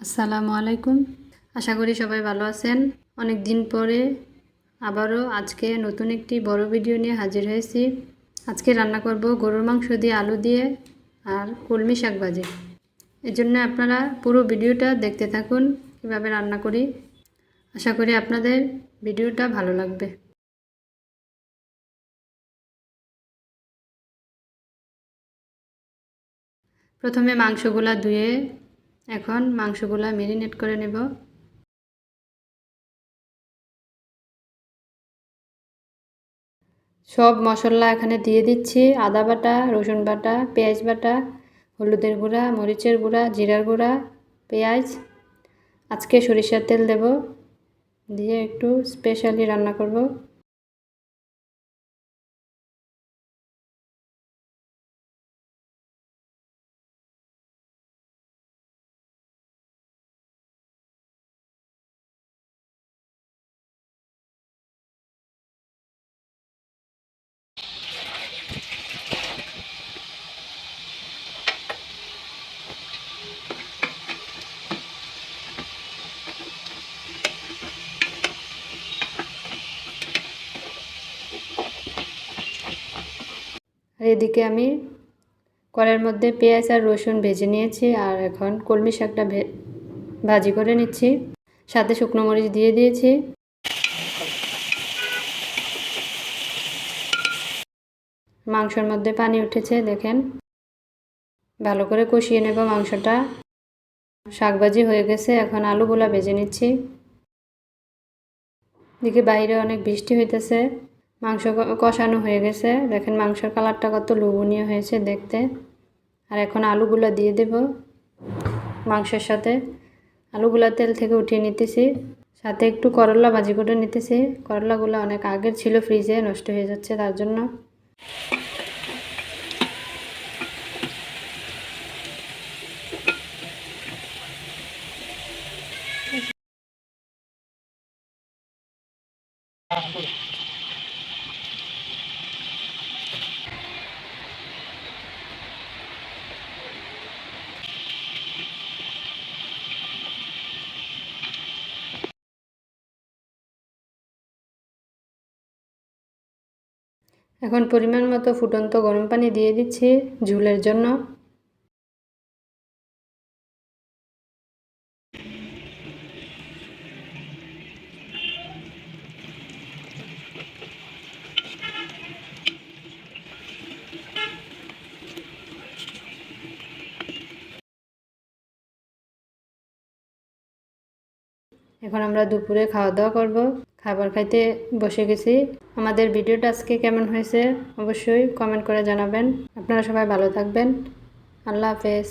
আসসালামু আলাইকুম। আশা করি সবাই ভালো আছেন। অনেক দিন পরে আবারও আজকে নতুন একটি বড় ভিডিও নিয়ে হাজির হয়েছি। আজকে রান্না করব গরুর মাংস দিয়ে আলু দিয়ে আর কলমি শাক ভাজি। এর জন্য আপনারা পুরো ভিডিওটা দেখতে থাকুন, কীভাবে রান্না করি। আশা করি আপনাদের ভিডিওটা ভালো লাগবে। প্রথমে মাংসগুলা ধুয়ে এখন মাংসগুলা মেরিনেট করে নেব। সব মশলা এখানে দিয়ে দিচ্ছি। আদা বাটা, রসুন বাটা, পেঁয়াজ বাটা, হলুদের গুঁড়া, মরিচের গুঁড়া, জিরার গুঁড়া, পেঁয়াজ। আজকে সরিষার তেল দেব। দিয়ে একটু স্পেশালি রান্না করব। এদিকে আমি কড়াইয়ের মধ্যে পেঁয়াজ আর রসুন ভেজে নিয়েছি, আর এখন কলমি শাকটা ভাজি করে নিচ্ছি। সাথে শুকনো মরিচ দিয়ে দিয়েছি। মাংসর মধ্যে পানি উঠেছে, দেখেন। ভালো করে কষিয়ে নেব মাংসটা। শাকভাজি হয়ে গেছে, এখন আলুগুলা ভেজে নিচ্ছি। দিকে বাইরে অনেক বৃষ্টি হইতেছে, মাংস কষানো হয়ে গেছে। দেখেন মাংসের কালারটা কত লোভনীয় হয়েছে দেখতে। আর এখন আলুগুলো দিয়ে দেব মাংসের সাথে। আলুগুলা তেল থেকে উঠিয়ে নিতেছি, সাথে একটু করলা ভাজি করে নিতেছি। করলাগুলো অনেক আগের ছিল, ফ্রিজে নষ্ট হয়ে যাচ্ছে তার জন্য। এখন পরিমাণ মতো ফুটন্ত গরম পানি দিয়ে দিচ্ছি ঝুলের জন্য। এখন আমরা দুপুরে খাওয়া দাওয়া করব। খাবার খাইতে বসে গেছি। আমাদের ভিডিওটা আজকে কেমন হয়েছে অবশ্যই কমেন্ট করে জানাবেন। আপনারা সবাই ভালো থাকবেন। আল্লাহ হাফেজ।